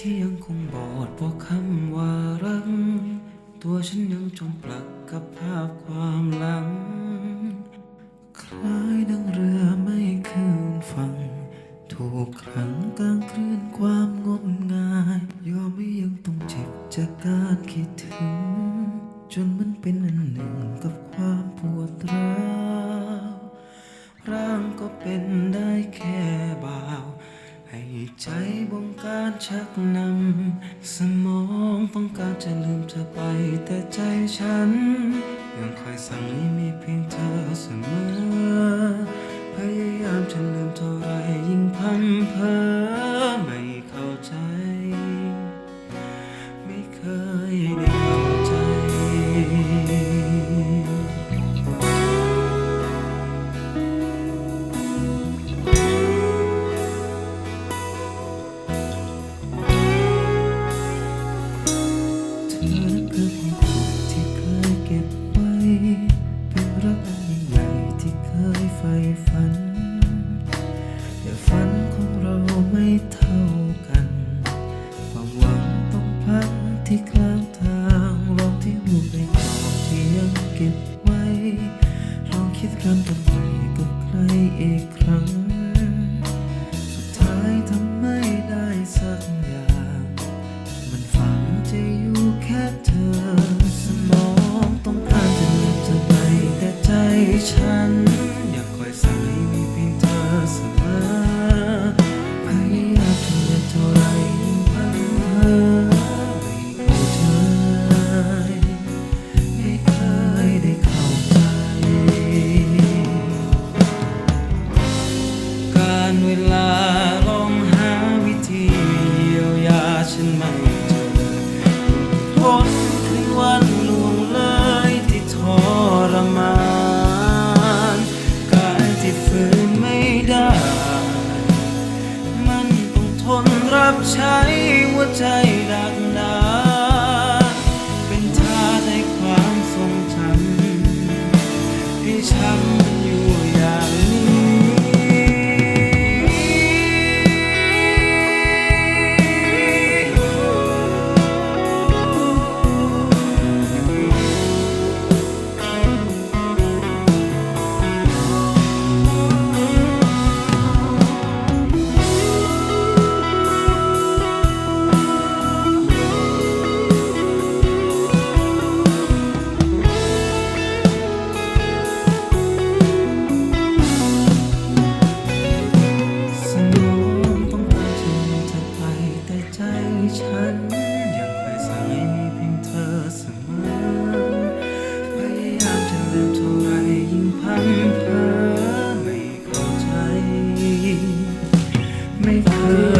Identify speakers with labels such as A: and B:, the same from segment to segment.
A: ที่ยังคงบอดเพราะคำว่ารัก ตัวฉันยังจมปลักกับภาพความหลัง คล้ายดังเรือไม่คืนฝั่ง ถูกขังกลางคลื่นความงมงาย ยอมไม่ยังต้องเจ็บจากการคิดถึง จนมันเป็นอันหนึ่งกับความปวดร้าวร่างก็เป็น ชักนำ สมองต้องการจะลืมเธอไป แต่ใจฉัน ยังคอยสั่งให้มีเพียงเธอเสมอ เธอนั้นคือความสุขที่เคยเก็บไว้เป็นรักอันใหญ่ที่เคยใฝ่ฝัน แต่ฝันของเราไม่เท่ากัน ความหวังต้องพังที่กลางทางลองที่หูไปก่อนที่ยังเก็บไว้ลองคิดครั้งต่อ วยาฉันไม่เ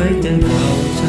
A: ยจะเข้าใจ